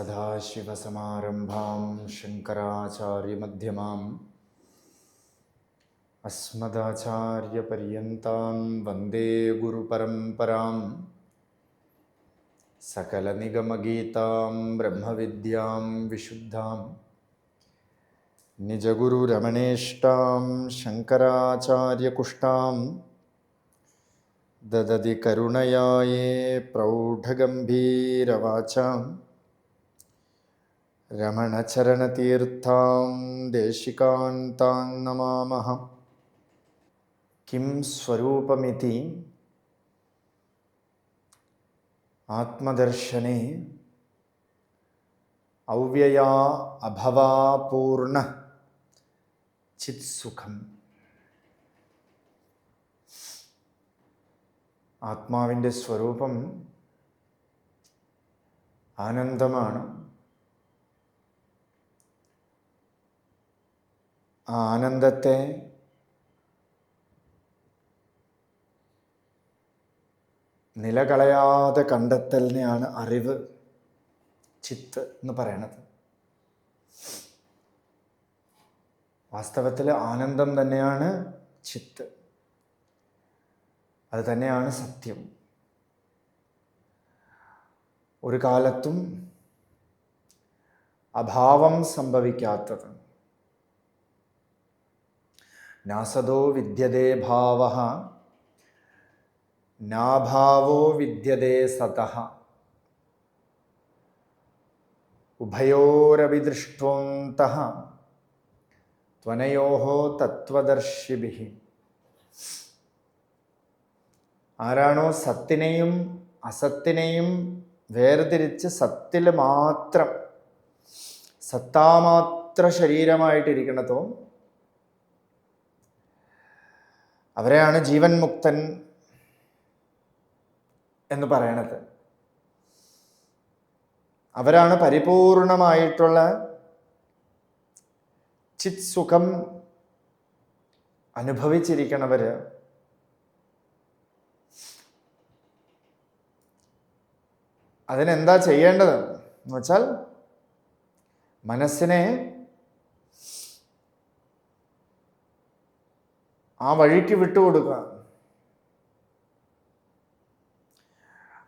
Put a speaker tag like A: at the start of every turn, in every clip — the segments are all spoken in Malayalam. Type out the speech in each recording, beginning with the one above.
A: सदाशिवसमारम्भां शङ्कराचार्यमध्यमाम् अस्मदाचार्यपर्यन्तां वंदे गुरुपरम्परां सकलनिगमगीतां ब्रह्मविद्यां विशुद्धां निजगुरुरमणेष्टां शङ्कराचार्यकुष्टां ददति करुणया ये प्रौढगम्भीरवाचाम् രമണചരണതീർത്ഥാം ദേശികാന്താം നമാമഹ കിം സ്വരൂപമിതി ആത്മദർശനെ അവ്യയാ അഭവാപൂർണ ചിത്സുഖം ആത്മാവിന്റെ സ്വരൂപം ആനന്ദമാണ്. ആനന്ദത്തെ നിലകളയാതെ കണ്ടെത്തലിനെയാണ് അറിവ് ചിത്ത് എന്ന് പറയണത്. വാസ്തവത്തിൽ ആനന്ദം തന്നെയാണ് ചിത്ത്. അത് തന്നെയാണ് സത്യം. ഒരു കാലത്തും അഭാവം സംഭവിക്കാത്തത്. നാസദോ വിദ്യതേ ഭാവ നാഭാവോ വിദ്യതേ സതഃ. ഉഭയോരപി ദൃഷ്ടോന്തഃ ത്വനയോ തത്വദർശിഭി ആരാണോ സത്തിനെയും അസത്തിനെയും വേർതിരിച്ച് സത്തിൽ മാത്രം സത്താമാത്ര ശരീരമായിട്ടിരിക്കണതോ അവരെയാണ് ജീവൻ മുക്തൻ എന്ന് പറയണത്. അവരാണ് പരിപൂർണമായിട്ടുള്ള ചിത് സുഖം അനുഭവിച്ചിരിക്കണവർ അതിനെന്താ ചെയ്യേണ്ടത്? എന്ന് വെച്ചാൽ മനസ്സിനെ ആ വഴിക്ക് വിട്ടുകൊടുക്കുക.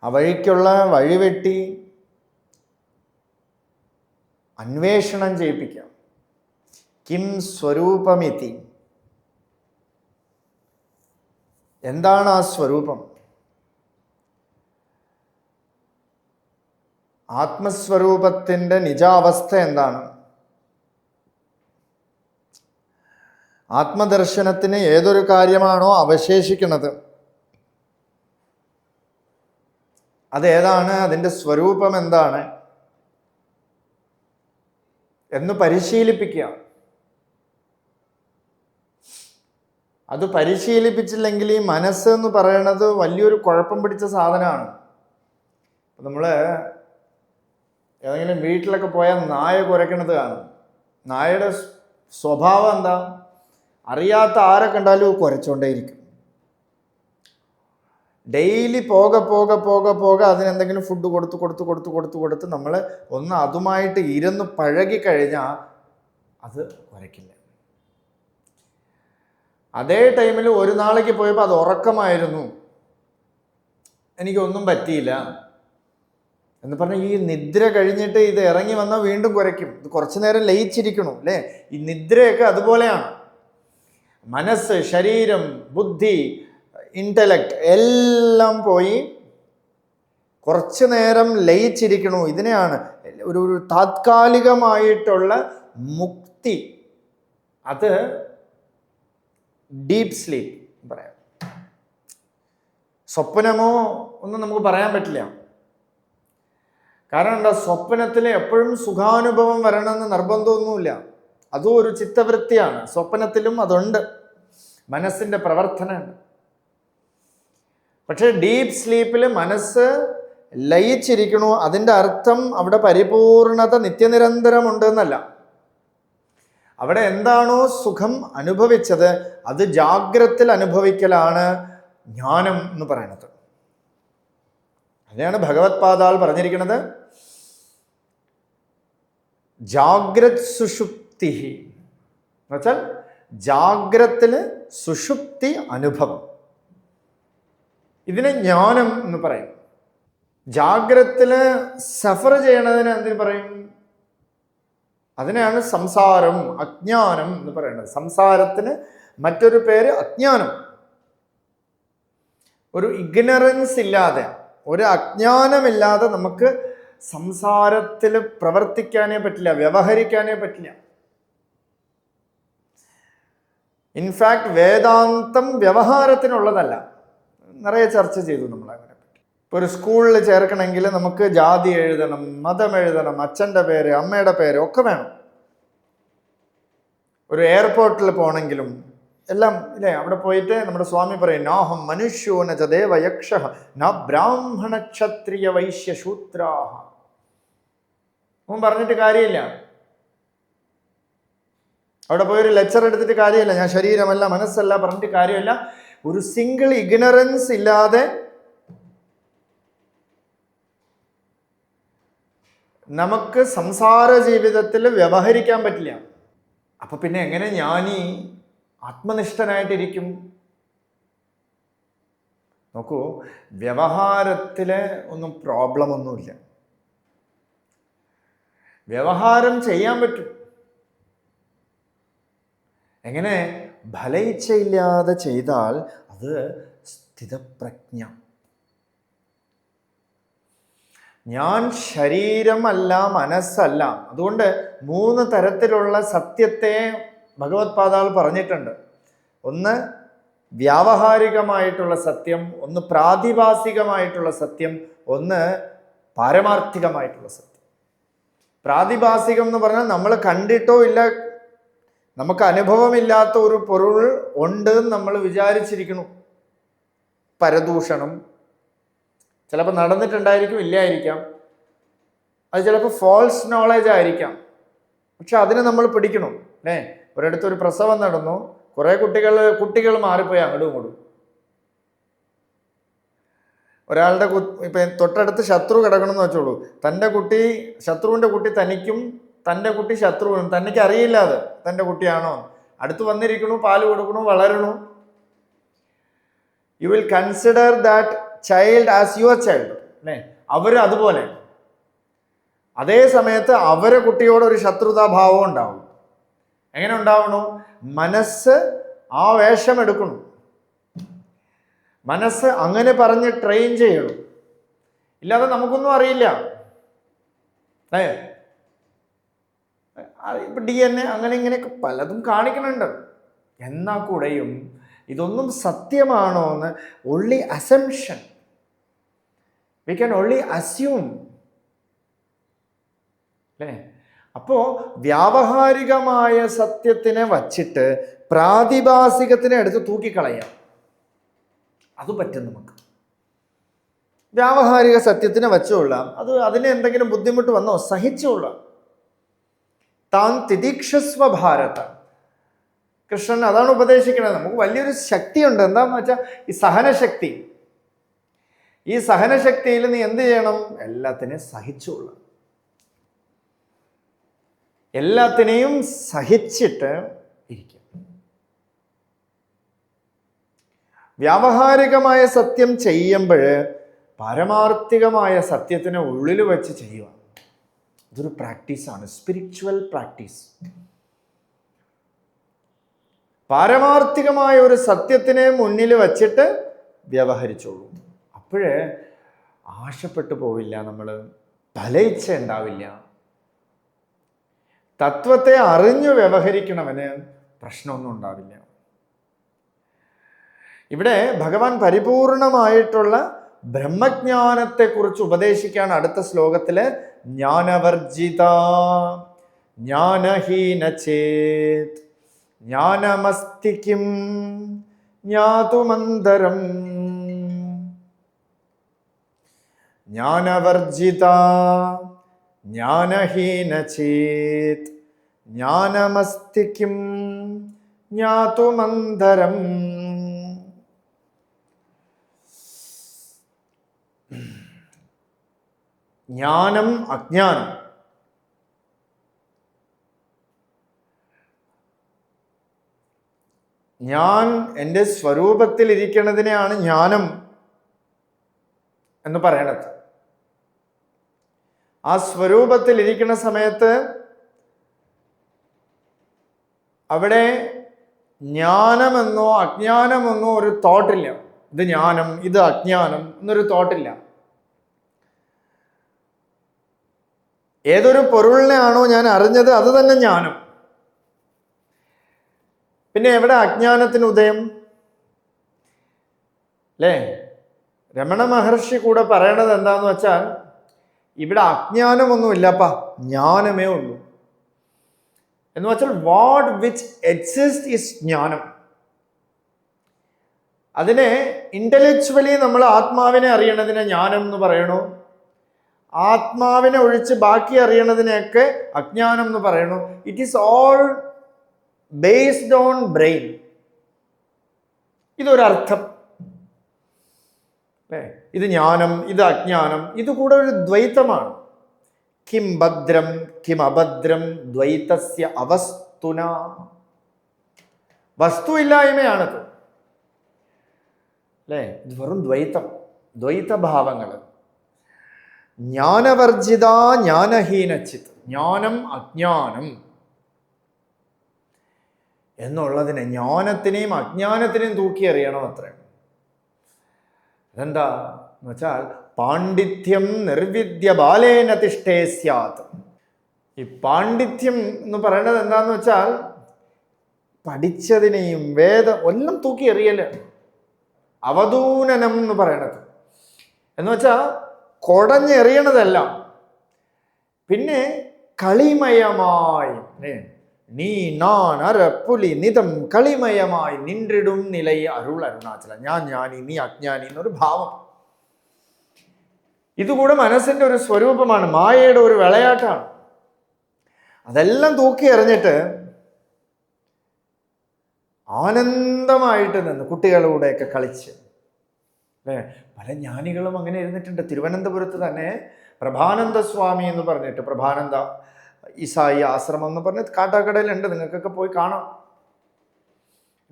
A: ആ വഴിക്കുള്ള വഴിവെട്ടി അന്വേഷണം ചെയ്യിപ്പിക്കാം. കിം സ്വരൂപമിതി. എന്താണ് ആ സ്വരൂപം? ആത്മസ്വരൂപത്തിന്റെ നിജാവസ്ഥ എന്താണ്? ആത്മദർശനത്തിന് ഏതൊരു കാര്യമാണോ അവശേഷിക്കുന്നത്? അതേതാണ്? അതിന്റെ സ്വരൂപം എന്താണ്? എന്ന് പരിശീലിപ്പിക്കുക. അത് പരിശീലിപ്പിച്ചില്ലെങ്കിൽ ഈ മനസ്സ് എന്ന് പറയുന്നത് വലിയൊരു കുഴപ്പം പിടിച്ച സാധനമാണ്. നമ്മൾ ഏതെങ്കിലും വീട്ടിലൊക്കെ പോയാൽ നായ കുരയ്ക്കണത് കാണും. നായയുടെ സ്വഭാവം എന്താ? അറിയാത്ത ആരെ കണ്ടാലും കുരച്ചുകൊണ്ടേയിരിക്കും ഡെയിലി പോക പോക പോക പോക അതിനെന്തെങ്കിലും ഫുഡ് കൊടുത്ത് കൊടുത്ത് കൊടുത്ത് കൊടുത്ത് കൊടുത്ത് നമ്മൾ ഒന്ന് അതുമായിട്ട് ഇരുന്ന് പഴകി കഴിഞ്ഞാൽ അത് കുരയ്ക്കില്ല. അതേ ടൈമിൽ ഒരു നാളേക്ക് പോയപ്പോൾ അത് ഉറക്കമായിരുന്നു. എനിക്കൊന്നും പറ്റിയില്ല. എന്ന് പറഞ്ഞാൽ ഈ നിദ്ര കഴിഞ്ഞിട്ട് ഇത് ഇറങ്ങി വന്നാൽ വീണ്ടും കുരയ്ക്കും. ഇത് കുറച്ചു നേരം ലയിച്ചിരിക്കണു അല്ലേ? ഈ നിദ്രയൊക്കെ അതുപോലെയാണ്. മനസ്സ് ശരീരം ബുദ്ധി ഇന്റലക്റ്റ് എല്ലാം പോയി കുറച്ച് നേരം ലയിച്ചിരിക്കണു. ഇതിനെയാണ് ഒരു ഒരു താത്കാലികമായിട്ടുള്ള മുക്തി. അത് ഡീപ്പ് സ്ലീപ്പ് പറയാം. സ്വപ്നമോ ഒന്നും നമുക്ക് പറയാൻ പറ്റില്ല. കാരണം എന്താ? സ്വപ്നത്തിൽ എപ്പോഴും സുഖാനുഭവം വരണമെന്ന് നിർബന്ധമൊന്നുമില്ല. അതും ഒരു ചിത്തവൃത്തിയാണ്. സ്വപ്നത്തിലും അതുണ്ട്. മനസ്സിന്റെ പ്രവർത്തനമുണ്ട്. പക്ഷെ ഡീപ്പ് സ്ലീപ്പിൽ മനസ്സ് ലയിച്ചിരിക്കണു അതിന്റെ അർത്ഥം അവിടെ പരിപൂർണത നിത്യനിരന്തരമുണ്ട് എന്നല്ല അവിടെ എന്താണോ സുഖം അനുഭവിച്ചത് അത് ജാഗ്രത്തിൽ അനുഭവിക്കലാണ് ജ്ഞാനം എന്ന് പറയുന്നത്. അതാണ് ഭഗവത് പാതാൾ പറഞ്ഞിരിക്കുന്നത്. ജാഗ്രത് സുഷുപ്തി എന്നുവെച്ചാൽ ജാഗ്രത്തിൽ സുഷുപ്തി അനുഭവം. ഇതിനെ ജ്ഞാനം എന്ന് പറയും. ജാഗ്രത്തിൽ സഫർ ചെയ്യണതിന് എന്തിനു പറയും? അതിനെയാണ് സംസാരം അജ്ഞാനം എന്ന് പറയുന്നത്. സംസാരത്തിന് മറ്റൊരു പേര് അജ്ഞാനം. ഒരു ഇഗ്നറൻസ് ഇല്ലാതെ ഒരു അജ്ഞാനമില്ലാതെ നമുക്ക് സംസാരത്തിൽ പ്രവർത്തിക്കാനേ പറ്റില്ല വ്യവഹരിക്കാനേ പറ്റില്ല. ഇൻഫാക്ട് വേദാന്തം വ്യവഹാരത്തിനുള്ളതല്ല. നിറയെ ചർച്ച ചെയ്തു നമ്മൾ അങ്ങനെ ഇപ്പോൾ ഒരു സ്കൂളിൽ ചേർക്കണമെങ്കിൽ നമുക്ക് ജാതി എഴുതണം മതം എഴുതണം അച്ഛന്റെ പേര് അമ്മയുടെ പേര് ഒക്കെ വേണം. ഒരു എയർപോർട്ടിൽ പോകണമെങ്കിലും എല്ലാം ഇല്ലേ? അവിടെ പോയിട്ട് നമ്മുടെ സ്വാമി പറയും നാഹം മനുഷ്യോ ന ച ദേവ യക്ഷ ന ബ്രാഹ്മണ ക്ഷത്രിയ വൈശ്യ ശൂത്രാഹ അവൻ പറഞ്ഞിട്ട് കാര്യമില്ല. അവിടെ പോയി ഒരു ലെക്ചർ എടുത്തിട്ട് കാര്യമില്ല. ഞാൻ ശരീരമല്ല മനസ്സല്ല പറഞ്ഞിട്ട് കാര്യമില്ല. ഒരു സിംഗിൾ ഇഗ്നറൻസ് ഇല്ലാതെ നമുക്ക് സംസാര ജീവിതത്തിൽ വ്യവഹരിക്കാൻ പറ്റില്ല. അപ്പൊ പിന്നെ എങ്ങനെ ഞാനീ ആത്മനിഷ്ഠനായിട്ടിരിക്കും? നോക്കൂ വ്യവഹാരത്തിൽ ഒന്നും പ്രോബ്ലം ഒന്നുമില്ല. വ്യവഹാരം ചെയ്യാൻ പറ്റും. എങ്ങനെ? ഫലയിച്ചയില്ലാതെ ചെയ്താൽ അത് സ്ഥിതപ്രജ്ഞ. ഞാൻ ശരീരമല്ല മനസ്സല്ല. അതുകൊണ്ട് മൂന്ന് തരത്തിലുള്ള സത്യത്തെ ഭഗവത് പാതാൾ പറഞ്ഞിട്ടുണ്ട്. ഒന്ന് വ്യാവഹാരികമായിട്ടുള്ള സത്യം ഒന്ന് പ്രാതിഭാസികമായിട്ടുള്ള സത്യം ഒന്ന് പാരമാർത്ഥികമായിട്ടുള്ള സത്യം. പ്രാതിഭാസികം എന്ന് പറഞ്ഞാൽ നമ്മൾ കണ്ടിട്ടോ ഇല്ല നമുക്ക് അനുഭവമില്ലാത്ത ഒരു പൊരുൾ ഉണ്ട് നമ്മൾ വിചാരിച്ചിരിക്കുന്നു. പരദൂഷണം. ചിലപ്പോൾ നടന്നിട്ടുണ്ടായിരിക്കും ഇല്ലായിരിക്കാം. അത് ചിലപ്പോൾ ഫോൾസ് നോളേജ് ആയിരിക്കാം. പക്ഷെ അതിനെ നമ്മൾ പിടിക്കണം അല്ലേ? ഒരിടത്ത് ഒരു പ്രസവം നടന്നു കുറേ കുട്ടികൾ കുട്ടികൾ മാറിപ്പോയി അങ്ങോട്ടും ഇങ്ങോട്ടും. ഒരാളുടെ ഇപ്പം തൊട്ടടുത്ത് ശത്രു കിടക്കണമെന്ന് വെച്ചോളൂ. തന്റെ കുട്ടി ശത്രുവിന്റെ കുട്ടി തനിക്കും തന്റെ കുട്ടി ശത്രുവിനും തനിക്ക് അറിയില്ല അത് തന്റെ കുട്ടിയാണോ? അടുത്ത് വന്നിരിക്കണു പാൽ കൊടുക്കണു വളരണു. You will consider that child as your child അല്ലേ? അവർ അതുപോലെ. അതേ സമയത്ത് അവരെ കുട്ടിയോട് ഒരു ശത്രുതാഭാവം ഉണ്ടാവും. എങ്ങനെ ഉണ്ടാവണു? മനസ്സ് ആ വേഷം എടുക്കണം. മനസ്സ് അങ്ങനെ പറഞ്ഞ് ട്രെയിൻ ചെയ്യണം. ഇല്ലാതെ നമുക്കൊന്നും അറിയില്ല. ഏ ഇപ്പൊ ഡി എൻ എ അങ്ങനെ ഇങ്ങനെയൊക്കെ പലതും കാണിക്കുന്നുണ്ട്. എന്നാൽ കൂടെയും ഇതൊന്നും സത്യമാണോ എന്ന് only assumption we can only assume അല്ലേ? അപ്പോൾ വ്യാവഹാരികമായ സത്യത്തിനെ വച്ചിട്ട് പ്രാതിഭാസികത്തിനെ എടുത്ത് തൂക്കിക്കളയാം. അത് പറ്റും നമുക്ക്. വ്യാവഹാരിക സത്യത്തിനെ വച്ചുകൊള്ളാം. അത് അതിന് എന്തെങ്കിലും ബുദ്ധിമുട്ട് വന്നോ സഹിച്ചുകൊള്ളാം. താൻ തിദീക്ഷസ്വ ഭാരത. കൃഷ്ണൻ അതാണ് ഉപദേശിക്കുന്നത്. നമുക്ക് വലിയൊരു ശക്തിയുണ്ട്. എന്താണെന്ന് വെച്ചാൽ ഈ സഹനശക്തി. ഈ സഹനശക്തിയിൽ നീ എന്ത് ചെയ്യണം? എല്ലാത്തിനെയും സഹിച്ചുകൊള്ളു എല്ലാത്തിനെയും സഹിച്ചിട്ട് ഇരിക്കും. വ്യാവഹാരികമായ സത്യം ചെയ്യുമ്പോൾ പാരമാർത്ഥികമായ സത്യത്തിനെ ഉള്ളിൽ വെച്ച് ചെയ്യുക ഇതൊരു പ്രാക്ടീസാണ് സ്പിരിച്വൽ പ്രാക്ടീസ്. പാരമാർത്ഥികമായ ഒരു സത്യത്തിനെ മുന്നിൽ വച്ചിട്ട് വ്യവഹരിച്ചോളൂ. അപ്പോഴേ ആശപ്പെട്ടു പോവില്ല നമ്മൾ തലയിച്ച ഉണ്ടാവില്ല തത്വത്തെ അറിഞ്ഞു വ്യവഹരിക്കണവന് പ്രശ്നമൊന്നും ഉണ്ടാവില്ല. ഇവിടെ ഭഗവാൻ പരിപൂർണമായിട്ടുള്ള ബ്രഹ്മജ്ഞാനത്തെക്കുറിച്ച് ഉപദേശിക്കാൻ അടുത്ത ശ്ലോകത്തിൽ ജ്ഞാനവർജിത. ജ്ഞാനഹീനചേത് ജ്ഞാനമസ്തിക്കും ജ്ഞാതുമന്തരം. ജ്ഞാനവർജിത. ജ്ഞാനഹീനചേത് ജ്ഞാനമസ്തിക്കും ജ്ഞാതുമന്തരം. ജ്ഞാനം അജ്ഞാനം. ഞാൻ എന്റെ സ്വരൂപത്തിൽ ഇരിക്കുന്നതിനെയാണ് ജ്ഞാനം എന്ന് പറയണത്. ആ സ്വരൂപത്തിൽ ഇരിക്കുന്ന സമയത്ത് അവിടെ ജ്ഞാനമെന്നോ അജ്ഞാനമെന്നോ ഒരു തോട്ടില്ല ഇത് ജ്ഞാനം ഇത് അജ്ഞാനം എന്നൊരു തോട്ടില്ല ഏതൊരു പൊരുളിനെയാണോ ഞാൻ അറിഞ്ഞത് അത് തന്നെ ഞാനും. പിന്നെ എവിടെ അജ്ഞാനത്തിന് ഉദയം? അല്ലേ രമണ മഹർഷി കൂടെ പറയണത് എന്താന്ന് വെച്ചാൽ ഇവിടെ അജ്ഞാനമൊന്നുമില്ലപ്പ ജ്ഞാനമേ ഉള്ളൂ. എന്ന് വെച്ചാൽ വാട്ട് വിച്ച് എക്സിസ്റ്റ് ഇസ് ജ്ഞാനം. അതിനെ ഇന്റലക്ച്വലി നമ്മൾ ആത്മാവിനെ അറിയണതിനെ ജ്ഞാനം എന്ന് പറയണു? ആത്മാവിനെ ഒഴിച്ച് ബാക്കി അറിയണതിനെയൊക്കെ അജ്ഞാനം എന്ന് പറയണു it is all based on brain ഇതൊരർത്ഥം. അല്ലേ? ഇത് ജ്ഞാനം ഇത് അജ്ഞാനം ഇത് കൂടെ ഒരു ദ്വൈതമാണ്. Kim ഭദ്രം Kim അഭദ്രം ദ്വൈതസ്യ അവസ്തുന. വസ്തു ഇല്ലായ്മയാണത് അല്ലേ? ഇത് വെറും ദ്വൈതം ദ്വൈതഭാവങ്ങൾ ജ്ഞാനവർജിത ജ്ഞാനഹീനച്ചിത്. ജ്ഞാനം അജ്ഞാനം. എന്നുള്ളതിനെ ജ്ഞാനത്തിനെയും അജ്ഞാനത്തിനെയും തൂക്കി അറിയണം അത്ര. അതെന്താ? എന്ന് വെച്ചാൽ പാണ്ഡിത്യം നിർവിദ്യ ബാലേന തിഷ്ടേ സ്യാത്. ഈ പാണ്ഡിത്യം എന്ന് പറയുന്നത് എന്താന്ന് വെച്ചാൽ പഠിച്ചതിനെയും വേദം ഒന്നും തൂക്കി എറിയൽ. അവധൂനനം എന്ന് പറയണത്. എന്ന് വെച്ചാൽ കൊടഞ്ഞെറിയണതെല്ലാം. പിന്നെ കളിമയമായി നീ നാൻ അരപ്പുലി പുലി നിതം കളിമയമായി നിன்றிടും നിലൈ അരുൾ അരുണാചല. ഞാൻ ജ്ഞാനി നീ അജ്ഞാനി എന്നൊരു ഭാവം. ഇതുകൂടെ മനസ്സിന്റെ ഒരു സ്വരൂപമാണ് മായയുടെ ഒരു വിളയാട്ടാണ്. അതെല്ലാം തൂക്കി എറിഞ്ഞിട്ട് ആനന്ദമായിട്ട് നിന്ന് കുട്ടികളുടെയൊക്കെ കളിച്ച് അല്ലേ? പല ജ്ഞാനികളും അങ്ങനെ ഇരുന്നിട്ടുണ്ട്. തിരുവനന്തപുരത്ത് തന്നെ പ്രഭാനന്ദ സ്വാമി എന്ന് പറഞ്ഞിട്ട് പ്രഭാനന്ദ ഈസായി ആശ്രമം എന്ന് പറഞ്ഞ് കാട്ടാക്കടയിലുണ്ട്. നിങ്ങൾക്കൊക്കെ പോയി കാണാം.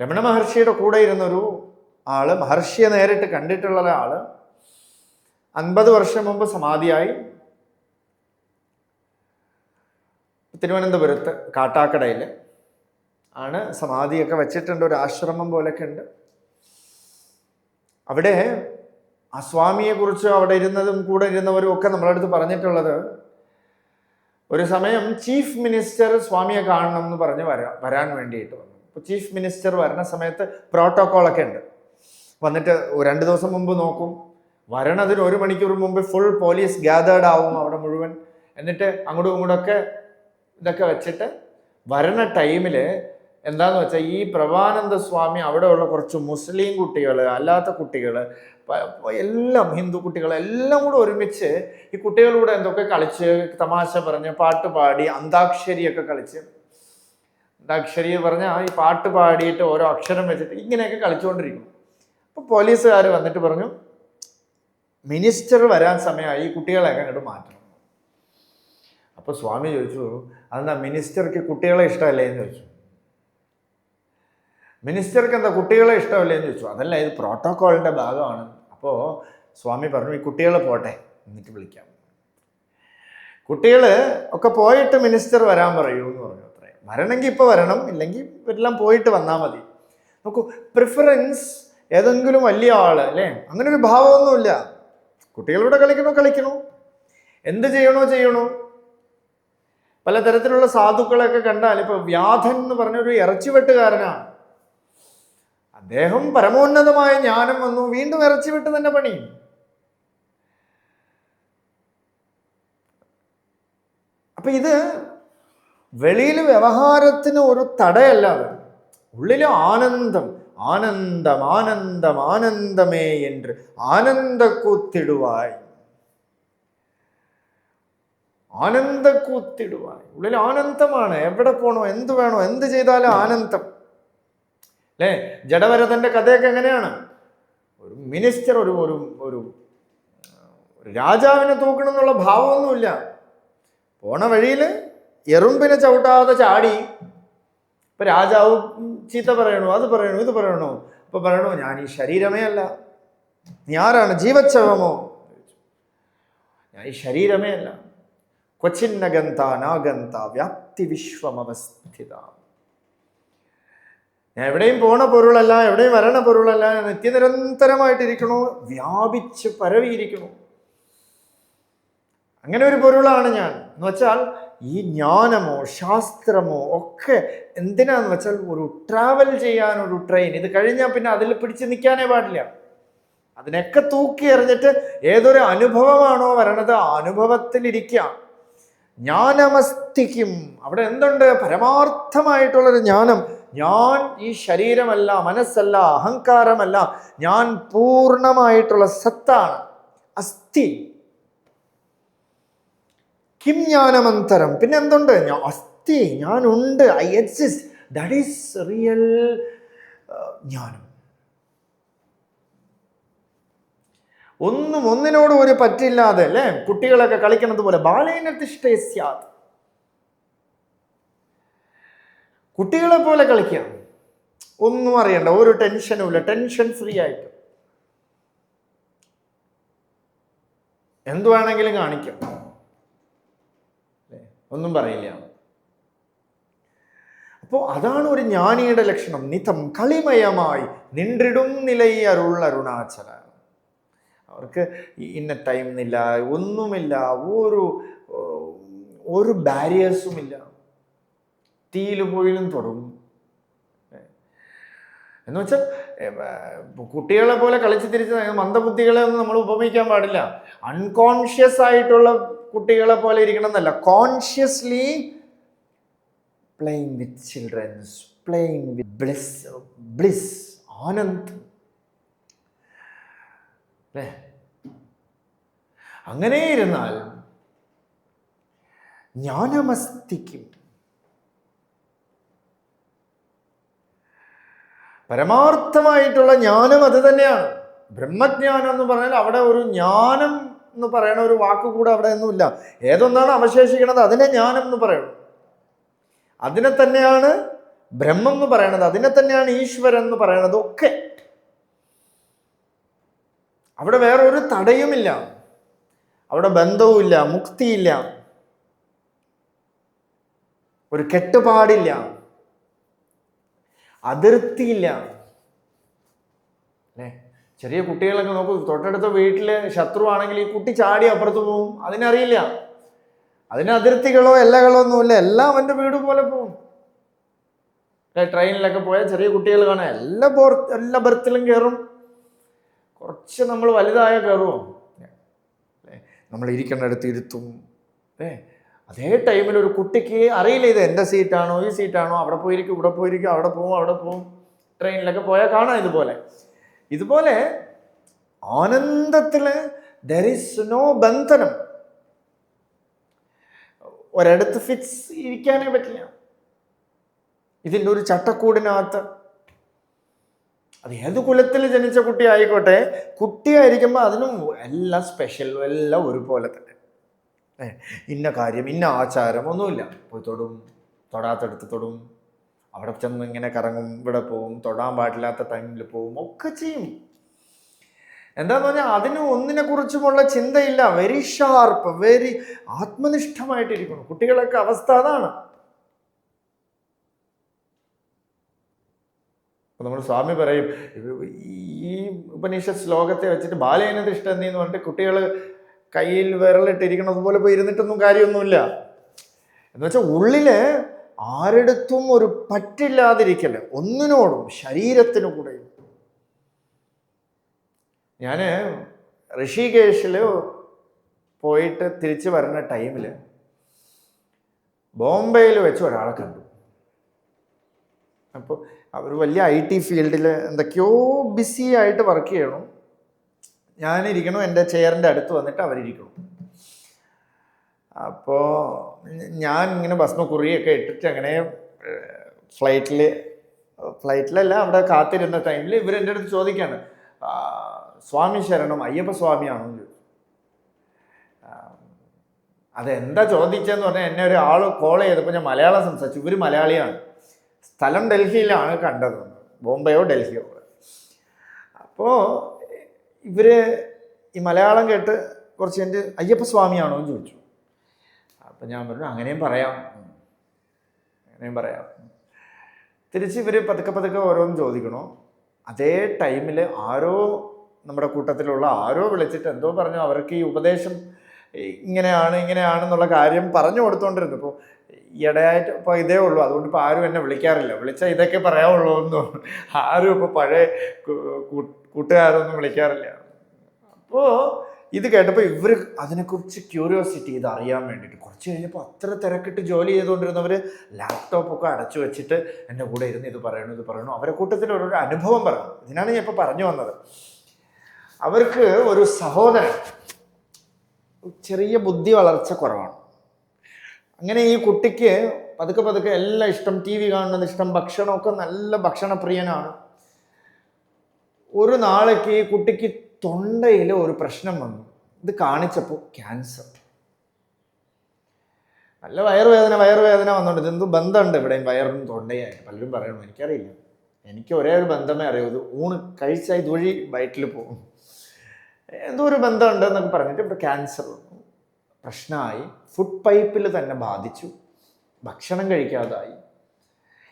A: രമണ മഹർഷിയുടെ കൂടെ ഇരുന്നൊരു ആൾ മഹർഷിയെ നേരിട്ട് കണ്ടിട്ടുള്ള ഒരാൾ അൻപത് വർഷം മുമ്പ് സമാധിയായി തിരുവനന്തപുരത്ത് കാട്ടാക്കടയിൽ ആണ് സമാധിയൊക്കെ വെച്ചിട്ടുണ്ട്. ഒരു ആശ്രമം പോലെയൊക്കെ ഉണ്ട്. അവിടെ ആ സ്വാമിയെക്കുറിച്ച് അവിടെ ഇരുന്നതും കൂടെ ഇരുന്നവരും ഒക്കെ നമ്മളെ അടുത്ത് പറഞ്ഞിട്ടുള്ളത് ഒരു സമയം ചീഫ് മിനിസ്റ്റർ സ്വാമിയെ കാണണം എന്ന് പറഞ്ഞ് വരാ വരാൻ വേണ്ടിയിട്ട് വന്നു. അപ്പോൾ ചീഫ് മിനിസ്റ്റർ വരുന്ന സമയത്ത് പ്രോട്ടോക്കോളൊക്കെ ഉണ്ട്. വന്നിട്ട് രണ്ട് ദിവസം മുമ്പ് നോക്കും. വരണതിന് ഒരു മണിക്കൂർ മുമ്പ് ഫുൾ പോലീസ് ഗ്യാതേർഡ് ആവും അവിടെ മുഴുവൻ. എന്നിട്ട് അങ്ങോട്ടും ഇങ്ങോട്ടൊക്കെ ഇതൊക്കെ വെച്ചിട്ട് വരണ ടൈമിൽ എന്താന്ന് വെച്ചാൽ ഈ പ്രഭാനന്ദ സ്വാമി അവിടെയുള്ള കുറച്ച് മുസ്ലിം കുട്ടികൾ അല്ലാത്ത കുട്ടികൾ എല്ലാം ഹിന്ദു കുട്ടികൾ എല്ലാം കൂടെ ഒരുമിച്ച് ഈ കുട്ടികളൂടെ എന്തൊക്കെ കളിച്ച് തമാശ പറഞ്ഞ് പാട്ട് പാടി അന്താക്ഷരിയൊക്കെ കളിച്ച്. അന്താക്ഷരി പറഞ്ഞാൽ ഈ പാട്ട് പാടിയിട്ട് ഓരോ അക്ഷരം വെച്ചിട്ട് ഇങ്ങനെയൊക്കെ കളിച്ചുകൊണ്ടിരിക്കും അപ്പോൾ പോലീസുകാർ വന്നിട്ട് പറഞ്ഞു മിനിസ്റ്റർ വരാൻ സമയമായി ഈ കുട്ടികളെയൊക്കെ അങ്ങോട്ട് മാറ്റണം. അപ്പോൾ സ്വാമി ചോദിച്ചു അതെന്താ മിനിസ്റ്റർക്ക് കുട്ടികളെ ഇഷ്ടമല്ലേ എന്ന് ചോദിച്ചു. മിനിസ്റ്റർക്ക് എന്താ കുട്ടികളെ ഇഷ്ടമല്ലേ എന്ന് ചോദിച്ചു. അതല്ല ഇത് പ്രോട്ടോക്കോളിന്റെ ഭാഗമാണ്. അപ്പോൾ സ്വാമി പറഞ്ഞു ഈ കുട്ടികൾ പോട്ടെ എന്നിട്ട് വിളിക്കാം. കുട്ടികൾ ഒക്കെ പോയിട്ട് മിനിസ്റ്റർ വരാൻ പറയൂ എന്ന് പറഞ്ഞു അത്രേ. വരണമെങ്കിൽ ഇപ്പോൾ വരണം ഇല്ലെങ്കിൽ എല്ലാം പോയിട്ട് വന്നാൽ മതി. നോക്കൂ പ്രിഫറൻസ് ഏതെങ്കിലും വലിയ ആൾ അല്ലേ? അങ്ങനെ ഒരു ഭാവമൊന്നുമില്ല. കുട്ടികളിവിടെ കളിക്കണോ കളിക്കണോ? എന്ത് ചെയ്യണോ ചെയ്യണോ? പലതരത്തിലുള്ള സാധുക്കളെയൊക്കെ കണ്ടാൽ ഇപ്പോൾ വ്യാധൻ എന്ന് പറഞ്ഞ ഒരു ഇറച്ചിവെട്ടുകാരനാണ്. അദ്ദേഹം പരമോന്നതമായ ജ്ഞാനം വന്നു. വീണ്ടും ഇറച്ചിവിട്ട് തന്നെ പണി. അപ്പൊ ഇത് വെളിയിൽ വ്യവഹാരത്തിന് ഒരു തടയല്ല അത്. ഉള്ളിലെ ആനന്ദം ആനന്ദം ആനന്ദം ആനന്ദമേ എന്ന് ആനന്ദക്കൂത്തിടുവായി. ആനന്ദക്കൂത്തിടുവായി. ഉള്ളിൽ ആനന്ദമാണ്. എവിടെ പോണോ എന്ത് വേണോ എന്ത് ചെയ്താലും ആനന്ദം. അല്ലേ ജഡവരതന്റെ കഥയൊക്കെ എങ്ങനെയാണ്? ഒരു മിനിസ്റ്റർ ഒരു ഒരു ഒരു രാജാവിനെ തൂക്കണം എന്നുള്ള ഭാവമൊന്നുമില്ല. പോണ വഴിയിൽ എറുമ്പിനെ ചവിട്ടാതെ ചാടി. ഇപ്പം രാജാവ് ചീത്ത പറയണു? അത് പറയണു? ഇത് പറയണു? ഇപ്പം പറയണു ഞാൻ ഈ ശരീരമേ അല്ല. നീ ആരാണ്? ജീവച്ഛവമോ? ഞാൻ ഈ ശരീരമേ അല്ല. കൊച്ചിന്നഗന്ത നാഗന്ത വ്യാപ്തി വിശ്വമവസ്ഥിത. ഞാൻ എവിടെയും പോണ പൊരുളല്ല എവിടെയും വരണ പൊരുളല്ല നിത്യനിരന്തരമായിട്ടിരിക്കണു വ്യാപിച്ച് പരവിയിരിക്കണു. അങ്ങനെ ഒരു പൊരുളാണ് ഞാൻ. എന്ന് വെച്ചാൽ ഈ ജ്ഞാനമോ ശാസ്ത്രമോ ഒക്കെ എന്തിനാന്ന് വെച്ചാൽ ഒരു ട്രാവൽ ചെയ്യാൻ ഒരു ട്രെയിൻ ഇത് കഴിഞ്ഞാൽ പിന്നെ അതിൽ പിടിച്ച് നിൽക്കാനേ പാടില്ല. അതിനൊക്കെ തൂക്കി എറിഞ്ഞിട്ട് ഏതൊരു അനുഭവമാണോ വരണത് ആ അനുഭവത്തിലിരിക്കാം. ജ്ഞാനമസ്തിക്കും. അവിടെ എന്തുണ്ട്? പരമാർത്ഥമായിട്ടുള്ളൊരു ജ്ഞാനം. ഞാൻ ഈ ശരീരമല്ല മനസ്സല്ല അഹങ്കാരമല്ല ഞാൻ പൂർണമായിട്ടുള്ള സത്താണ്. അസ്ഥി. കിം ജ്ഞാനമന്തരം പിന്നെ എന്തുണ്ട്? അസ്ഥി ഞാനുണ്ട് I exist that is real ജ്ഞാനം. ഒന്നും ഒന്നിനോടും ഒരു പറ്റില്ലാതെ അല്ലേ? കുട്ടികളൊക്കെ കളിക്കുന്നത് പോലെ ബാലേനത്തിഷ്ടേ സ്യാത് കുട്ടികളെ പോലെ കളിക്കാം. ഒന്നും അറിയണ്ട ഒരു ടെൻഷനും ഇല്ല. ടെൻഷൻ ഫ്രീ ആയിട്ട്. എന്തു വേണമെങ്കിലും കാണിക്കാം? ഒന്നും പറയില്ല. അപ്പോൾ അതാണ് ഒരു ജ്ഞാനിയുടെ ലക്ഷണം. നിതം കളിമയമായി നിണ്ടിടും നിലയി അരുൾ അരുണാചല അവർക്ക് ഇന്ന ടൈം എന്നില്ല ഒന്നുമില്ല ഒരു ഒരു ബാരിയേഴ്സും ഇല്ല തീയിൽ പോയിലും തുടങ്ങും എന്ന് വെച്ചാൽ കുട്ടികളെ പോലെ കളിച്ച് തിരിച്ച് മന്ദബുദ്ധികളെ ഒന്നും നമ്മൾ ഉപമിക്കാൻ പാടില്ല. അൺകോൺഷ്യസ് ആയിട്ടുള്ള കുട്ടികളെ പോലെ ഇരിക്കണം എന്നല്ല consciously playing with childrens playing with bliss bliss Anand. അല്ലേ? അങ്ങനെ ഇരുന്നാൽ ജ്ഞാനമസ്തിക്കും. പരമാർത്ഥമായിട്ടുള്ള ജ്ഞാനം അത് തന്നെയാണ്. ബ്രഹ്മജ്ഞാനം എന്ന് പറഞ്ഞാൽ അവിടെ ഒരു ജ്ഞാനം എന്ന് പറയണ ഒരു വാക്ക് കൂടെ അവിടെ ഒന്നുമില്ല. ഏതൊന്നാണ് അവശേഷിക്കുന്നത് അതിനെ ജ്ഞാനം എന്ന് പറയണം. അതിനെ തന്നെയാണ് ബ്രഹ്മം എന്ന് പറയണത്. അതിനെ തന്നെയാണ് ഈശ്വരൻ എന്ന് പറയണത് ഒക്കെ. അവിടെ വേറൊരു തടയുമില്ല. അവിടെ ബന്ധവുമില്ല മുക്തിയില്ല. ഒരു കെട്ടുപാടില്ല. അതിർത്തിയില്ല. അല്ലേ? ചെറിയ കുട്ടികളൊക്കെ നോക്കും തൊട്ടടുത്ത വീട്ടിലെ ശത്രുവാണെങ്കിൽ ഈ കുട്ടി ചാടി അപ്പുറത്ത് പോവും. അതിനറിയില്ല. അതിന് അതിർത്തികളോ എല്ലകളോ ഒന്നുമില്ല. എല്ലാം അവന്റെ വീട് പോലെ പോവും. ട്രെയിനിലൊക്കെ പോയാൽ ചെറിയ കുട്ടികൾ കാണാം. എല്ലാ ബോർ എല്ലാ ബർത്തിലും കയറും. കുറച്ച് നമ്മൾ വലുതായ കയറുമോ നമ്മൾ ഇരിക്കേണ്ടടുത്ത് ഇരുത്തും. അല്ലേ? അതേ ടൈമിൽ ഒരു കുട്ടിക്ക് അറിയില്ല ഇത് എന്റെ സീറ്റാണോ ഈ സീറ്റാണോ അവിടെ പോയിരിക്കും ഇവിടെ പോയിരിക്കും അവിടെ പോവും അവിടെ പോവും. ട്രെയിനിലൊക്കെ പോയാൽ കാണാം ഇതുപോലെ. ഇതുപോലെ ആനന്ദത്തിൽ ദർ ഇസ് നോ ബന്ധനം. ഒരിടത്ത് ഫിക്സ് ഇരിക്കാനേ പറ്റില്ല. ഇതിന്റെ ഒരു ചട്ടക്കൂടിനകത്ത്. അത് ഏത് കുലത്തിൽ ജനിച്ച കുട്ടി ആയിക്കോട്ടെ കുട്ടിയായിരിക്കുമ്പോൾ അതിനും എല്ലാം സ്പെഷ്യൽ എല്ലാം ഒരുപോലെ തന്നെ. ഇന്ന കാര്യം ഇന്ന ആചാരം ഒന്നുമില്ല. പോയി തൊടും തൊടാത്തടുത്ത് തൊടും. അവിടെ ചെന്ന് ഇങ്ങനെ കറങ്ങും ഇവിടെ പോവും തൊടാൻ പാടില്ലാത്ത ടൈമിൽ പോവും ഒക്കെ ചെയ്യും. എന്താന്ന് പറഞ്ഞാൽ അതിന് ഒന്നിനെ കുറിച്ചുമുള്ള ചിന്തയില്ല. വെരി ഷാർപ്പ് വെരി ആത്മനിഷ്ഠമായിട്ടിരിക്കണം കുട്ടികളൊക്കെ അവസ്ഥ അതാണ്. നമ്മൾ സ്വാമി പറയും ഈ ഉപനിഷ ശ്ലോകത്തെ വെച്ചിട്ട് ബാലയനതിഷ്ഠ എന്ന് പറഞ്ഞിട്ട് കുട്ടികൾ കയ്യിൽ വിരലിട്ടിരിക്കണത് പോലെ പോയി ഇരുന്നിട്ടൊന്നും കാര്യമൊന്നുമില്ല. എന്ന് വെച്ചാൽ ഉള്ളിൽ ആരെടുത്തും ഒരു പറ്റില്ലാതിരിക്കൽ ഒന്നിനോടും ശരീരത്തിനു കൂടെയും. ഞാൻ ഋഷികേശിൽ പോയിട്ട് തിരിച്ചു വരുന്ന ടൈമിൽ ബോംബെയിൽ വെച്ച് ഒരാളെ കണ്ടു. അപ്പോൾ അവർ വലിയ ഐ ടി ഫീൽഡിൽ എന്തൊക്കെയോ ബിസി ആയിട്ട് വർക്ക് ചെയ്യണം. ഞാനിരിക്കണം എന്റെ ചെയറിന്റെ അടുത്ത് വന്നിട്ട് അവരിരിക്കണം. അപ്പോൾ ഞാൻ ഇങ്ങനെ ഭസ്മ കുറിയൊക്കെ ഇട്ടിട്ട് അങ്ങനെ ഫ്ലൈറ്റിൽ ഫ്ലൈറ്റിലല്ല അവിടെ കാത്തിരുന്ന ടൈമിൽ ഇവർ എന്റെ അടുത്ത് ചോദിക്കുകയാണ് "ആ, സ്വാമി ശരണം അയ്യപ്പ സ്വാമിയാണോ? അതെന്താ ചോദിച്ചതെന്ന് പറഞ്ഞാൽ എന്നെ ഒരാൾ കോൾ ചെയ്തപ്പോൾ ഞാൻ മലയാളം സംസാരിച്ചു. ഇവർ മലയാളിയാണ്. സ്ഥലം ഡൽഹിയിലാണ് കണ്ടത്. ബോംബെയോ ഡൽഹിയോ? അപ്പോൾ ഇവർ ഈ മലയാളം കേട്ട് കുറച്ച് എന്റെ അയ്യപ്പ സ്വാമിയാണോ എന്ന് ചോദിച്ചു. അപ്പം ഞാൻ പറഞ്ഞു അങ്ങനെയും പറയാം. അങ്ങനെയും പറയാം. തിരിച്ച് ഇവർ പതുക്കെ പതുക്കെ ഓരോന്നും ചോദിക്കണോ. അതേ ടൈമിൽ ആരോ നമ്മുടെ കൂട്ടത്തിലുള്ള ആരോ വിളിച്ചിട്ട് എന്തോ പറഞ്ഞു അവർക്ക് ഈ ഉപദേശം ഇങ്ങനെയാണ് ഇങ്ങനെയാണെന്നുള്ള കാര്യം പറഞ്ഞു കൊടുത്തോണ്ടിരുന്നു. ഇപ്പോൾ ഇടയായിട്ട് ഇപ്പോൾ ഇതേ ഉള്ളൂ. അതുകൊണ്ട് ഇപ്പോൾ ആരും എന്നെ വിളിക്കാറില്ല. വിളിച്ചാൽ ഇതൊക്കെ പറയാവുള്ളൂ എന്ന് ആരും ഇപ്പോൾ പഴയ കൂട്ടുകാരൊന്നും വിളിക്കാറില്ല. അപ്പോൾ ഇത് കേട്ടപ്പോൾ ഇവർ അതിനെക്കുറിച്ച് ക്യൂരിയോസിറ്റി ഇത് അറിയാൻ വേണ്ടിയിട്ട് കുറച്ച് കഴിഞ്ഞപ്പോൾ അത്ര തിരക്കിട്ട് ജോലി ചെയ്തുകൊണ്ടിരുന്നവർ ലാപ്ടോപ്പൊക്കെ അടച്ചു വെച്ചിട്ട് എന്റെ കൂടെ ഇരുന്ന് ഇത് പറയണു ഇത് പറയണു. അവരെ കൂട്ടത്തിൽ ഒരു അനുഭവം പറഞ്ഞു ഇതിനാണ് ഞാൻ ഇപ്പോൾ പറഞ്ഞു വന്നത്. അവർക്ക് ഒരു സഹോദരൻ ചെറിയ ബുദ്ധി വളർച്ച കുറവാണ്. അങ്ങനെ ഈ കുട്ടിക്ക് പതുക്കെ പതുക്കെ എല്ലാം ഇഷ്ടം ടി വി കാണുന്നത് ഇഷ്ടം ഭക്ഷണമൊക്കെ നല്ല ഭക്ഷണപ്രിയനാണ്. ഒരു നാളേക്ക് ഈ കുട്ടിക്ക് തൊണ്ടയിൽ ഒരു പ്രശ്നം വന്നു. ഇത് കാണിച്ചപ്പോൾ ക്യാൻസർ. നല്ല വയറുവേദന വയറുവേദന വന്നുകൊണ്ട് ഇതെന്ത് ബന്ധമുണ്ട് ഇവിടെയും വയറും തൊണ്ടയായിട്ട്. പലരും പറയണു എനിക്കറിയില്ല. എനിക്ക് ഒരേ ഒരു ബന്ധമേ അറിയൂ. ഇത് ഊണ് കഴിച്ചാൽ ഇതുവഴി വയറ്റിൽ പോകും. എന്തോ ഒരു ബന്ധമുണ്ട് എന്നൊക്കെ പറഞ്ഞിട്ട് ഇവിടെ ക്യാൻസർ പ്രശ്നമായി. ഫുഡ് പൈപ്പിൽ തന്നെ ബാധിച്ചു. ഭക്ഷണം കഴിക്കാതായി.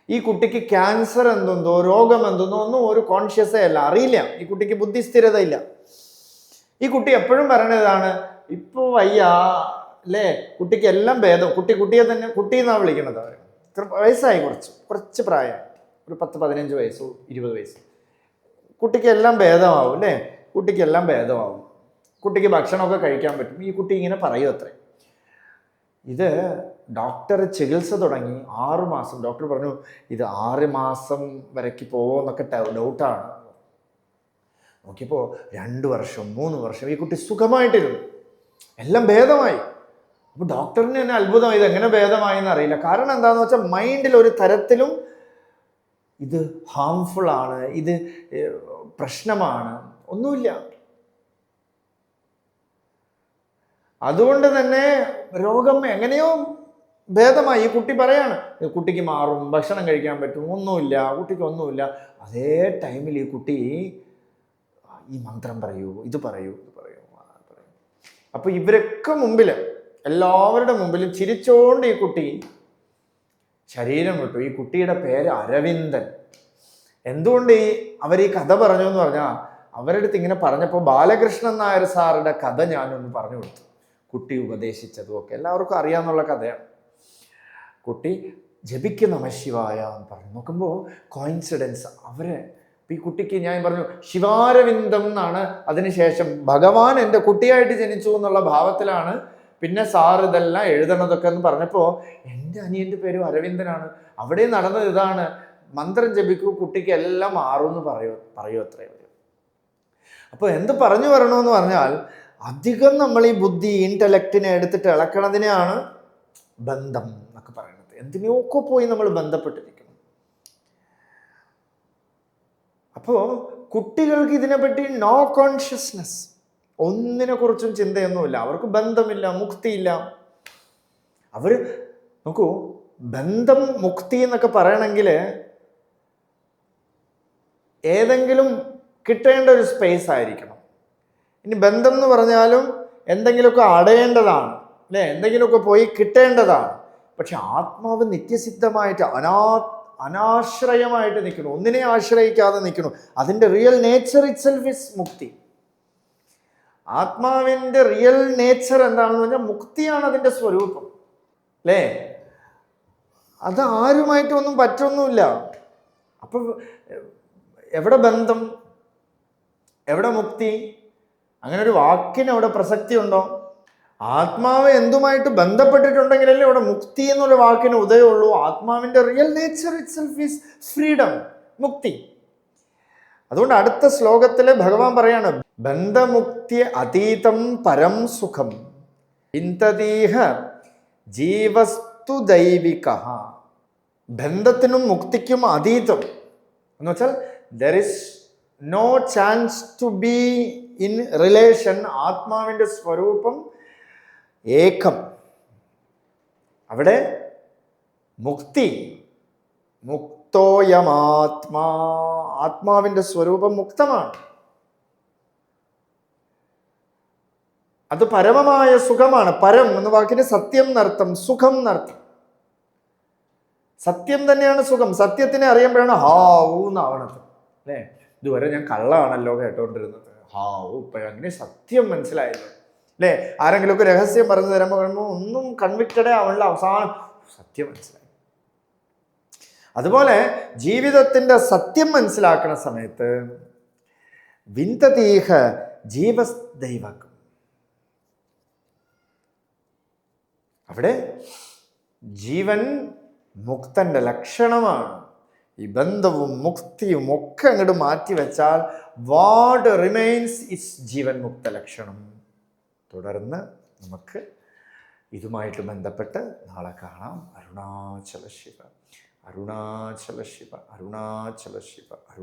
A: ഈ കുട്ടിക്ക് ക്യാൻസർ എന്തെന്തോ രോഗം എന്തെന്നോ ഒന്നും ഒരു കോൺഷ്യസേ അല്ല. അറിയില്ല. ഈ കുട്ടിക്ക് ബുദ്ധിസ്ഥിരത ഇല്ല ഈ കുട്ടി എപ്പോഴും പറയണതാണ് ഇപ്പോൾ വയ്യ അല്ലേ? കുട്ടിക്ക് എല്ലാം ഭേദം. കുട്ടി കുട്ടിയെ തന്നെ കുട്ടി എന്നാണ് വിളിക്കണത് അവർ വയസ്സായി കുറച്ച്. കുറച്ച് പ്രായം. ഒരു പത്ത് പതിനഞ്ച് വയസ്സോ ഇരുപത് വയസ്സ്. കുട്ടിക്ക് എല്ലാം ഭേദമാവും അല്ലേ? കുട്ടിക്ക് എല്ലാം ഭേദമാവും. കുട്ടിക്ക് ഭക്ഷണമൊക്കെ കഴിക്കാൻ പറ്റും. ഈ കുട്ടി ഇങ്ങനെ പറയും അത്രേ. ഇത് ഡോക്ടർ ചികിത്സ തുടങ്ങി ആറു മാസം. ഡോക്ടർ പറഞ്ഞു ഇത് ആറ് മാസം വരയ്ക്ക് പോകുമെന്നൊക്കെ ഡൗട്ടാണ്. നോക്കിയപ്പോൾ രണ്ട് വർഷം മൂന്ന് വർഷം ഈ കുട്ടി സുഖമായിട്ടിരുന്നു. എല്ലാം ഭേദമായി. അപ്പോൾ ഡോക്ടറിന് തന്നെ അത്ഭുതമായി. ഇത് എങ്ങനെ ഭേദമായി എന്ന് അറിയില്ല. കാരണം എന്താണെന്ന് വെച്ചാൽ മൈൻഡിൽ ഒരു തരത്തിലും ഇത് ഹാംഫുൾ ആണ് ഇത് പ്രശ്നമാണ് ഒന്നുമില്ല. അതുകൊണ്ട് തന്നെ രോഗം എങ്ങനെയോ ഭേദമായി. ഈ കുട്ടി പറയാണ് "ഈ കുട്ടിക്ക് മാറും ഭക്ഷണം കഴിക്കാൻ പറ്റും ഒന്നുമില്ല കുട്ടിക്ക് ഒന്നുമില്ല. അതേ ടൈമിൽ ഈ കുട്ടി ഈ മന്ത്രം പറയൂ ഇത് പറയൂ ഇത് പറയൂ പറയൂ. അപ്പൊ ഇവരൊക്കെ മുമ്പിൽ എല്ലാവരുടെ മുമ്പിലും ചിരിച്ചോണ്ട് ഈ കുട്ടി ശരീരം വിട്ടു. ഈ കുട്ടിയുടെ പേര് അരവിന്ദൻ. എന്തുകൊണ്ട് ഈ അവർ ഈ കഥ പറഞ്ഞു എന്ന് പറഞ്ഞാൽ അവരുടെ അടുത്ത് ഇങ്ങനെ പറഞ്ഞപ്പോൾ ബാലകൃഷ്ണൻ നായർ സാറുടെ കഥ ഞാനൊന്ന് പറഞ്ഞു കൊടുത്തു. കുട്ടി ഉപദേശിച്ചതും ഒക്കെ എല്ലാവർക്കും അറിയാമെന്നുള്ള കഥയാണ്. കുട്ടി ജപിക്കുന്ന മശിവായ എന്ന് പറഞ്ഞു. നോക്കുമ്പോൾ കോയിൻസിഡൻസ് അവരെ. ഈ കുട്ടിക്ക് ഞാൻ പറഞ്ഞു ശിവാരവിന്ദം എന്നാണ്. അതിനുശേഷം ഭഗവാൻ എന്റെ കുട്ടിയായിട്ട് ജനിച്ചു എന്നുള്ള ഭാവത്തിലാണ് പിന്നെ സാർ ഇതെല്ലാം എഴുതണതൊക്കെ എന്ന് പറഞ്ഞപ്പോൾ എന്റെ അനിയന്റെ പേര് അരവിന്ദനാണ്. അവിടെ നടന്നത് ഇതാണ്. മന്ത്രം ജപിക്കൂ കുട്ടിക്ക് എല്ലാം മാറും എന്ന് പറയൂ പറയൂ അത്രേ അപ്പോൾ എന്ത് പറഞ്ഞു വരണമെന്ന് പറഞ്ഞാൽ അധികം നമ്മൾ ഈ ബുദ്ധി ഇന്റലക്റ്റിനെ എടുത്തിട്ട് ഇളക്കണതിനെയാണ് ബന്ധം. എന്തിനെയൊക്കെ പോയി നമ്മൾ ബന്ധപ്പെട്ടിരിക്കണം അപ്പോൾ കുട്ടികൾക്ക് ഇതിനെപ്പറ്റി നോ കോൺഷ്യസ്നെസ് ഒന്നിനെ കുറിച്ചും ചിന്തയൊന്നുമില്ല. അവർക്ക് ബന്ധമില്ല മുക്തിയില്ല. അവർ നോക്കൂ ബന്ധം മുക്തി എന്നൊക്കെ പറയണമെങ്കിൽ ഏതെങ്കിലും കിട്ടേണ്ട ഒരു സ്പേസ് ആയിരിക്കണം. ഇനി ബന്ധം എന്ന് പറഞ്ഞാലും എന്തെങ്കിലുമൊക്കെ അടയേണ്ടതാണ്. അല്ലേ? എന്തെങ്കിലുമൊക്കെ പോയി കിട്ടേണ്ടതാണ്. പക്ഷെ ആത്മാവ് നിത്യസിദ്ധമായിട്ട് അനാ അനാശ്രയമായിട്ട് നിൽക്കണം ഒന്നിനെ ആശ്രയിക്കാതെ നിൽക്കണം അതിന്റെ real nature itself is മുക്തി. ആത്മാവിന്റെ റിയൽ നേച്ചർ എന്താണെന്ന് പറഞ്ഞാൽ മുക്തിയാണ് അതിന്റെ സ്വരൂപം. അല്ലേ? അത് ആരുമായിട്ടൊന്നും പറ്റൊന്നുമില്ല. അപ്പം എവിടെ ബന്ധം? എവിടെ മുക്തി? അങ്ങനെ ഒരു വാക്കിന് അവിടെ പ്രസക്തി ഉണ്ടോ? ആത്മാവ് എന്തുമായിട്ട് ബന്ധപ്പെട്ടിട്ടുണ്ടെങ്കിലല്ലേ ഇവിടെ മുക്തി എന്നുള്ള വാക്കിന് ഉദയമുള്ളൂ. ആത്മാവിന്റെ real nature itself is freedom മുക്തി. അതുകൊണ്ട് അടുത്ത ശ്ലോകത്തിൽ ഭഗവാൻ പറയാണ് ബന്ധമുക്തി അതീതം പരം സുഖം. ഇന്തതീഹ ജീവസ്തു ദൈവിക. ബന്ധത്തിനും മുക്തിക്കും അതീതം. എന്ന് വെച്ചാൽ there is no chance to be in relation ആത്മാവിന്റെ സ്വരൂപം ഏകം. അവിടെ മുക്തി മുക്തി മുക്തോയമാത്മാ. ആത്മാവിന്റെ സ്വരൂപം മുക്തമാണ്. അത് പരമമായ സുഖമാണ്. പരം എന്ന വാക്കിന് സത്യം നർത്ഥം സുഖം നർത്ഥം സത്യം തന്നെയാണ് സുഖം. സത്യത്തിനെ അറിയുമ്പോഴാണ് ഹാവൂ എന്നാവണത്. അല്ലേ? ഇതുവരെ ഞാൻ കള്ളാണല്ലോ കേട്ടോണ്ടിരുന്നത്. ഹാവൂ ഇപ്പോഴങ്ങനെ സത്യം മനസ്സിലായല്ലോ. അല്ലേ ആരെങ്കിലുമൊക്കെ രഹസ്യം പറഞ്ഞു തരുമ്പോൾ പറയുമ്പോൾ ഒന്നും കൺവിക്റ്റഡേ ആവണില്ല. അവസാനം സത്യം മനസ്സിലായി. അതുപോലെ ജീവിതത്തിന്റെ സത്യം മനസ്സിലാക്കുന്ന സമയത്ത് വിന്തതീഹ ജീവദൈവകം അവിടെ ജീവൻ മുക്തന്റെ ലക്ഷണമാണ്. ഈ ബന്ധവും മുക്തിയും ഒക്കെ അങ്ങോട്ട് മാറ്റിവെച്ചാൽ വാട്ട് റിമെയിൻസ് ഇസ് ജീവൻ മുക്ത ലക്ഷണം? തുടർന്ന് നമുക്ക് ഇതുമായിട്ട് ബന്ധപ്പെട്ട് നാളെ കാണാം. അരുണാചല ശിവ അരുണാചല ശിവ അരുണാചല ശിവ അരുണ